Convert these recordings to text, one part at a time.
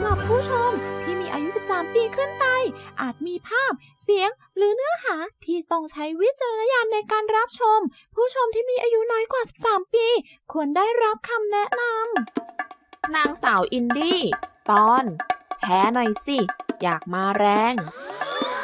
ำหรับผู้ชมที่มีอายุ 13 ปีขึ้นไป อาจมีภาพ เสียง หรือเนื้อหาที่ต้องใช้วิจารณญาณในการรับชม ผู้ชมที่มีอายุน้อยกว่า 13 ปี ควรได้รับคำแนะนำ นางสาวอินดี้ ตอน แชร์หน่อยสิ อยากมาแรง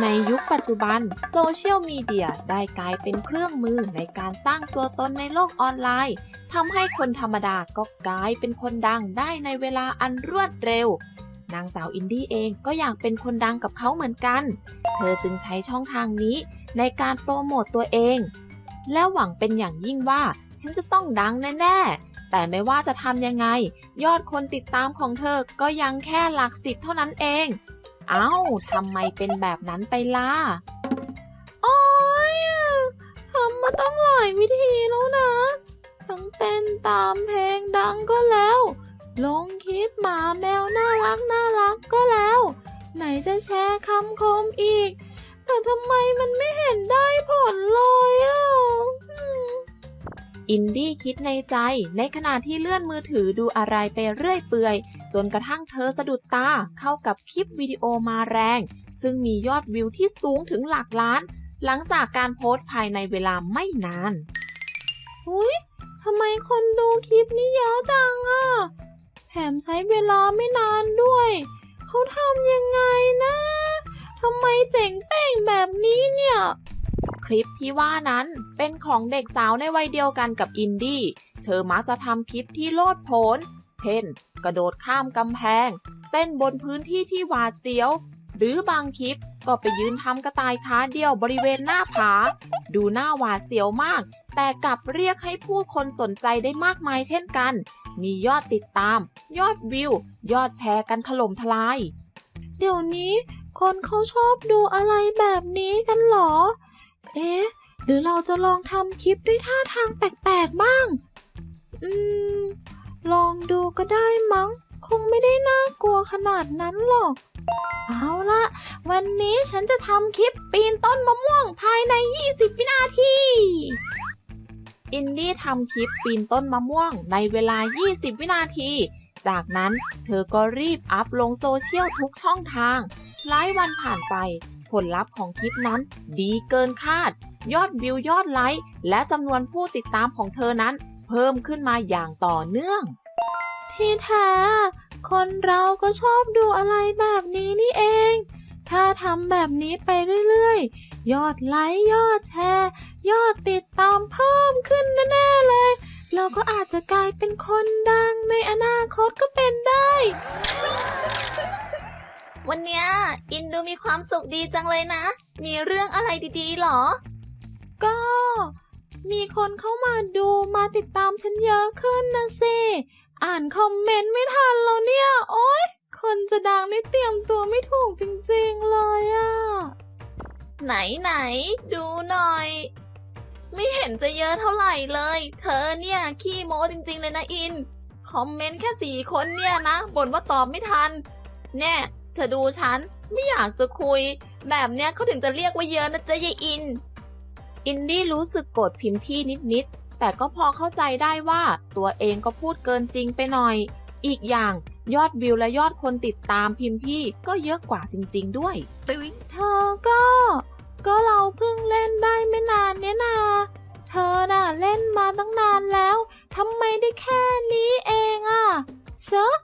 ในยุคปัจจุบันโซเชียลมีเดียได้กลายเป็นเครื่องมือในการสร้างตัวตนในโลกออนไลน์ทำให้คนธรรมดาก็กลายเป็นคนดังได้ในเวลาอันรวดเร็ว นางสาวอินดี้เองก็อยากเป็นคนดังกับเขาเหมือนกัน เธอจึงใช้ช่องทางนี้ในการโปรโมตตัวเอง และหวังเป็นอย่างยิ่งว่า ฉันจะต้องดังแน่ๆ แต่ไม่ว่าจะทำยังไง ยอดคนติดตามของเธอก็ยังแค่หลักสิบเท่านั้นเอง เอ้าทำไมเป็นแบบนั้นไปล่ะโอ๊ยทำมาต้องหลายวิธีแล้วนะ ทั้งเต้นตามเพลงดังก็แล้ว ลงคลิปหมาแมวน่ารักน่ารักก็แล้ว ไหนจะแชร์คำคมอีก แต่ทำไมมันไม่เห็นได้ผลเลยอะ อินดี้คิดในใจ ในขณะที่เลื่อนมือถือดูอะไรไปเรื่อยเปื่อย จนกระทั่งเธอสะดุดตาเข้ากับคลิปวิดีโอมาแรง ซึ่งมียอดวิวที่สูงถึงหลักล้าน หลังจากการโพสต์ภายในเวลาไม่นานอุ้ยทำไมคนดูคลิปนี้เยอะจังอะแถมใช้เวลาไม่นานด้วย เขาทำยังไงนะทำไมเจ๋งเป้งแบบนี้เนี่ย ลิปที่ว่านั้นเป็นของเด็กสาวในวัยเดียวกันกับอินดี้ เธอมักจะทำคลิปที่โลดโผน เช่น กระโดดข้ามกำแพง เต้นบนพื้นที่ที่หวาดเสียว หรือบางคลิปก็ไปยืนทำกระต่ายขาเดียวบริเวณหน้าผา ดูหน้าหวาดเสียวมาก แต่กลับเรียกให้ผู้คนสนใจได้มากมายเช่นกัน มียอดติดตาม ยอดวิว ยอดแชร์กันถล่มทลาย เดี๋ยวนี้คนเขาชอบดูอะไรแบบนี้กันหรอ เอ๊ะ หรือเราจะลองทำคลิปด้วยท่าทางแปลกๆบ้าง อืม ลองดูก็ได้มั้ง คงไม่ได้น่ากลัวขนาดนั้นหรอก เอาละวันนี้ฉันจะทำคลิปปีนต้นมะม่วงภายใน 20 วินาที อินดี้ทำคลิปปีนต้นมะม่วงในเวลา 20 วินาที จากนั้นเธอก็รีบอัพลงโซเชียลทุกช่องทาง หลายวันผ่านไป ผลลัพธ์ของคลิปนั้นดีเกินคาด ยอดวิวยอดไลค์และจำนวนผู้ติดตามของเธอนั้น เพิ่มขึ้นมาอย่างต่อเนื่อง ที่แท้คนเราก็ชอบดูอะไรแบบนี้นี่เอง ถ้าทำแบบนี้ไปเรื่อยๆ ยอดไลค์ยอดแชร์ ยอดติดตามเพิ่มขึ้นแน่ๆเลย เราก็อาจจะกลายเป็นคนดังในอนาคตก็เป็นได้ วันเนี้ยอินดูมีความสุขดีจังเลยนะ มีเรื่องอะไรดีๆหรอ ก็ มีคนเข้ามาดูมาติดตามฉันเยอะขึ้นนะสิ อ่านคอมเมนต์ไม่ทันแล้วเนี่ย โอ๊ย คนจะดังนี่เตรียมตัวไม่ถูกจริงๆเลยอะ ไหนไหนๆดูหน่อย ไม่เห็นจะเยอะเท่าไหร่เลย เธอเนี่ยขี้โม้จริงๆเลยนะอิน คอมเมนต์แค่สี่คนเนี่ยนะบ่นว่าตอบไม่ทัน แน่ เธอดูฉันไม่อยากจะคุย แบบเนี้ยเขาถึงจะเรียกว่าเยอะนะจ๊ะยายอิน อินดี้รู้สึกโกรธพิมพ์พี่นิดๆ แต่ก็พอเข้าใจได้ว่าตัวเองก็พูดเกินจริงไปหน่อย อีกอย่างยอดวิวและยอดคนติดตามพิมพ์พี่ก็เยอะกว่าจริง ๆ ด้วยเธอก็ ก็เราเพิ่งเล่นได้ไม่นานเนี่ยนาเธอน่ะเล่นมาตั้งนานแล้วทำไมได้แค่นี้เองอะเชอะ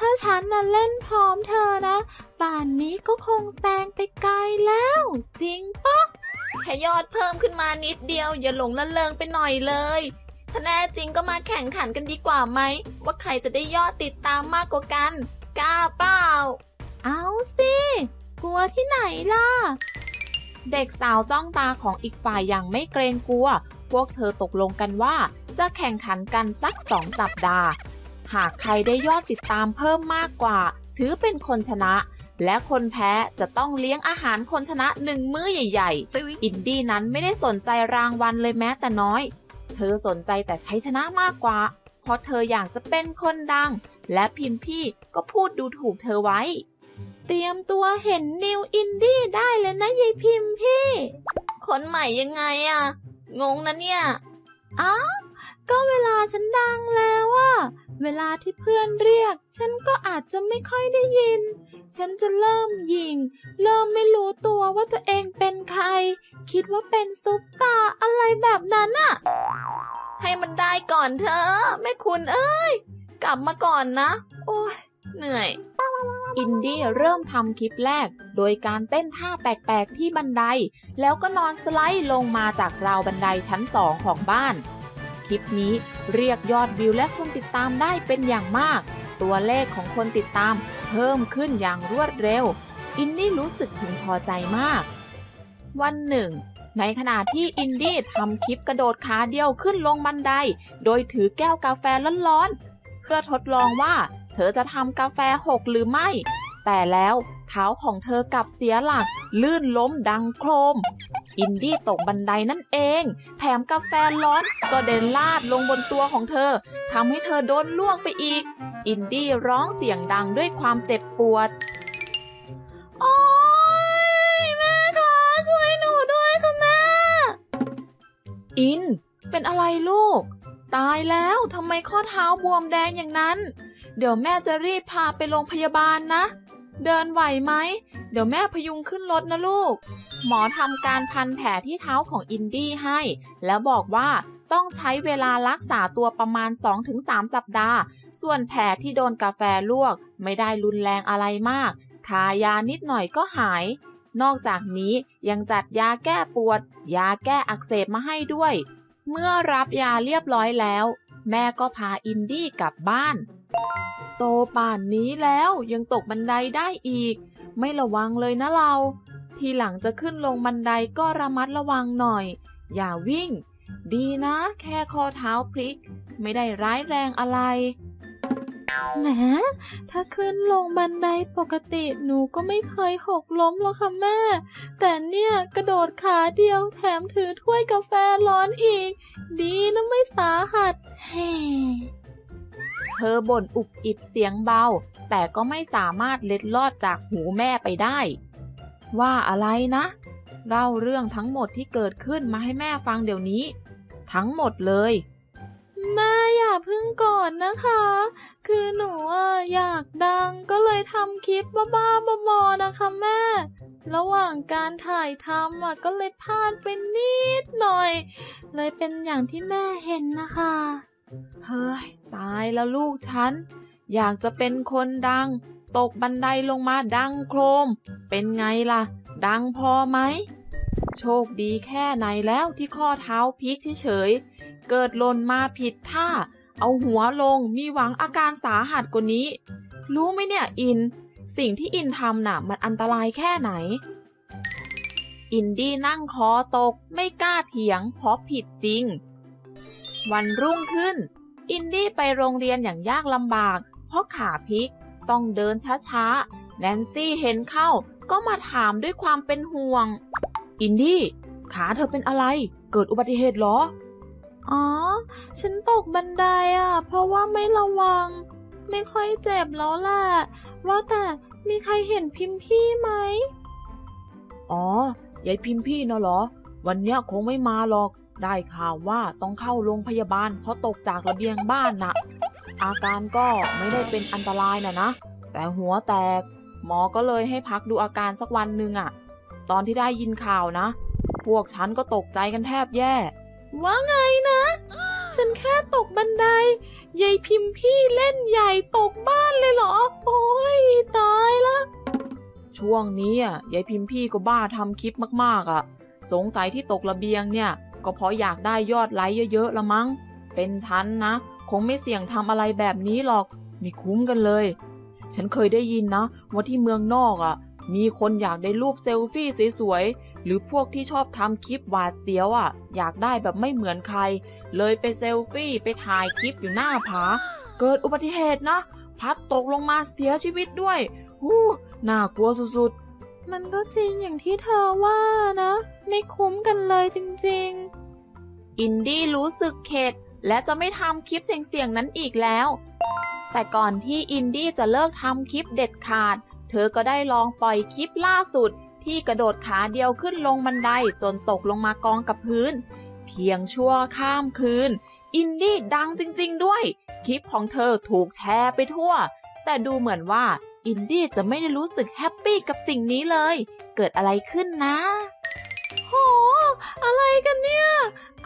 ถ้าฉันน่ะเล่นพร้อมเธอนะ ป่านนี้ก็คงแซงไปไกลแล้ว จริงปะแค่ยอดเพิ่มขึ้นมานิดเดียว อย่าหลงละเลงไปหน่อยเลย ถ้าแน่จริงก็มาแข่งขันกันดีกว่าไหม ว่าใครจะได้ยอดติดตามมากกว่ากัน กล้าเปล่า เอาสิ กลัวที่ไหนล่ะ เด็กสาวจ้องตาของอีกฝ่ายอย่างไม่เกรงกลัว พวกเธอตกลงกันว่า จะแข่งขันกันสักสองสัปดาห์ หากใครได้ยอดติดตามเพิ่มมากกว่า ถือเป็นคนชนะ และคนแพ้จะต้องเลี้ยงอาหารคนชนะหนึ่งมื้อใหญ่ ๆ อินดี้นั้นไม่ได้สนใจรางวัลเลยแม้แต่น้อย เธอสนใจแต่ใช้ชนะมากกว่า เพราะเธออยากจะเป็นคนดัง และพิมพี่ก็พูดดูถูกเธอไว้ เตรียมตัวเห็นนิวอินดี้ได้เลยนะยายพิมพ์พี่ คนใหม่ยังไงอะงงนะเนี่ยอ้าวก็เวลาฉันดังแล้วอะ เวลาที่เพื่อนเรียก ฉันก็อาจจะไม่ค่อยได้ยิน ฉันจะเริ่มยิง เริ่มไม่รู้ตัวว่าตัวเองเป็นใคร คิดว่าเป็นซุปตาอะไรแบบนั้นอะให้มันได้ก่อนเธอะแม่คุณเอ้ย กลับมาก่อนนะ โอ้ยเหนื่อย อินดี้เริ่มทำคลิปแรก โดยการเต้นท่าแปลกๆที่บันได แล้วก็นอนสไลด์ลงมาจากราวบันไดชั้นสองของบ้าน คลิปนี้เรียกยอดวิวและคนติดตามได้เป็นอย่างมาก ตัวเลขของคนติดตามเพิ่มขึ้นอย่างรวดเร็ว อินดี้รู้สึกพึงพอใจมาก วันหนึ่ง ในขณะที่อินดี้ทำคลิปกระโดดขาเดียวขึ้นลงบันได โดยถือแก้วกาแฟร้อนๆ เพื่อทดลองว่า เธอจะทำกาแฟหกหรือไม่ แต่แล้ว เท้าของเธอกลับเสียหลัก ลื่นล้มดังโครม อินดี้ตกบันไดนั่นเอง แถมกาแฟร้อนก็เด่นลาดลงบนตัวของเธอทำให้เธอโดนลวกไปอีก อินดี้ร้องเสียงดังด้วยความเจ็บปวดโอ๊ยแม่คะช่วยหนูด้วยค่ะแม่ อิน เป็นอะไรลูก ตายแล้วทำไมข้อเท้าบวมแดงอย่างนั้น เดี๋ยวแม่จะรีบพาไปโรงพยาบาลนะ เดินไหวไหม เดี๋ยวแม่พยุงขึ้นรถนะลูก หมอทำการพันแผลที่เท้าของอินดี้ให้ แล้วบอกว่าต้องใช้เวลารักษาตัวประมาณ 2-3 สัปดาห์ ส่วนแผลที่โดนกาแฟลวก ไม่ได้รุนแรงอะไรมาก ทายานิดหน่อยก็หาย นอกจากนี้ยังจัดยาแก้ปวด ยาแก้อักเสบมาให้ด้วย เมื่อรับยาเรียบร้อยแล้ว แม่ก็พาอินดี้กลับบ้าน โตป่านนี้แล้วยังตกบันไดได้อีก ไม่ระวังเลยนะเรา ทีหลังจะขึ้นลงบันไดก็ระมัดระวังหน่อย อย่าวิ่ง ดีนะ แค่ข้อเท้าพลิก ไม่ได้ร้ายแรงอะไรแหมถ้าขึ้นลงบันไดปกติหนูก็ไม่เคยหกล้มหรอกค่ะแม่ แต่เนี่ยกระโดดขาเดียวแถมถือถ้วยกาแฟร้อนอีก ดีนะไม่สาหัสแฮ่ เธอบ่นอุบอิบเสียงเบา แต่ก็ไม่สามารถเล็ดลอดจากหูแม่ไปได้ ว่าอะไรนะ เล่าเรื่องทั้งหมดที่เกิดขึ้นมาให้แม่ฟังเดี๋ยวนี้ ทั้งหมดเลยแม่อย่าพึ่งก่อนนะคะ คือหนูอยากดังก็เลยทำคลิปบ้าๆบอๆนะคะแม่ ระหว่างการถ่ายทำอะก็เลยพลาดไปนิดหน่อย เลยเป็นอย่างที่แม่เห็นนะคะ เฮ้ย ตายแล้วลูกฉัน อยากจะเป็นคนดัง ตกบันไดลงมาดังโครม เป็นไงล่ะ ดังพอไหม โชคดีแค่ไหนแล้วที่ข้อเท้าพลิกเฉยๆ เกิดหล่นมาผิดท่า เอาหัวลงมีหวังอาการสาหัสกว่านี้ รู้ไหมเนี่ยอิน สิ่งที่อินทำน่ะ มันอันตรายแค่ไหน อินดี้นั่งคอตกไม่กล้าเถียงเพราะผิดจริง วันรุ่งขึ้น อินดี้ไปโรงเรียนอย่างยากลำบาก เพราะขาพลิก ต้องเดินช้าๆ แนนซี่เห็นเข้าก็มาถามด้วยความเป็นห่วง อินดี้ขาเธอเป็นอะไร เกิดอุบัติเหตุเหรอ อ๋อ ฉันตกบันไดอะ เพราะว่าไม่ระวัง ไม่ค่อยเจ็บแล้วแหละว่าแต่มีใครเห็นพิมพ์พี่ไหม อ๋อ ยายพิมพ์พี่นะเหรอ วันเนี้ยคงไม่มาหรอก ได้ข่าวว่าต้องเข้าโรงพยาบาลเพราะตกจากระเบียงบ้านน่ะ อาการก็ไม่ได้เป็นอันตรายนะนะ แต่หัวแตก หมอก็เลยให้พักดูอาการสักวันหนึ่งอะตอนที่ได้ยินข่าวนะ พวกฉันก็ตกใจกันแทบแย่ ว่าไงนะ ฉันแค่ตกบันไดยายพิมพ์พี่เล่นใหญ่ตกบ้านเลยเหรอ โอ้ยตายละช่วงนี้อะยายพิมพ์พี่ก็บ้าทำคลิปมากๆอะ สงสัยที่ตกระเบียงเนี่ย ก็เพราะอยากได้ยอดไลค์เยอะๆละมั้ง เป็นฉันนะ คงไม่เสี่ยงทำอะไรแบบนี้หรอก ไม่คุ้มกันเลย ฉันเคยได้ยินนะ ว่าที่เมืองนอกอะ มีคนอยากได้รูปเซลฟี่สวยๆ หรือพวกที่ชอบทำคลิปหวาดเสียวอะ อยากได้แบบไม่เหมือนใคร เลยไปเซลฟี่ไปถ่ายคลิปอยู่หน้าผา เกิดอุบัติเหตุนะ พัดตกลงมาเสียชีวิตด้วยหู้น่ากลัวสุดๆ มันก็จริงอย่างที่เธอว่านะ ไม่คุ้มกันเลยจริงๆ อินดี้รู้สึกเข็ด และจะไม่ทำคลิปเสี่ยงๆนั้นอีกแล้ว แต่ก่อนที่อินดี้จะเลิกทำคลิปเด็ดขาด เธอก็ได้ลองปล่อยคลิปล่าสุด ที่กระโดดขาเดียวขึ้นลงบันไดจนตกลงมากองกับพื้น เพียงชั่วข้ามคืน อินดี้ดังจริงๆด้วย คลิปของเธอถูกแชร์ไปทั่ว แต่ดูเหมือนว่า อินดี้จะไม่ได้รู้สึกแฮปปี้กับสิ่งนี้เลย เกิดอะไรขึ้นนะ โห อะไรกันเนี่ย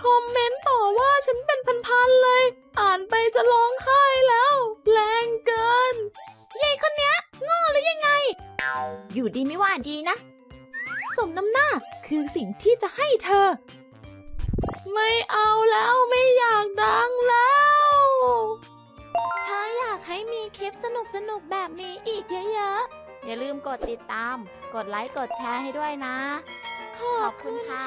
คอมเมนต์ต่อว่าฉันเป็นพันๆเลย อ่านไปจะร้องไห้แล้ว แรงเกินยายคนเนี้ยโง่หรือยังไง อยู่ดีไม่ว่าดีนะ สมน้ำหน้าคือสิ่งที่จะให้เธอ ไม่เอาแล้วไม่อยากดังแล้วถ้าอยาก ให้มีคลิปสนุกๆแบบนี้อีกเยอะๆ อย่าลืมกดติดตาม กดไลค์ กดแชร์ให้ด้วยนะ ขอบคุณค่ะ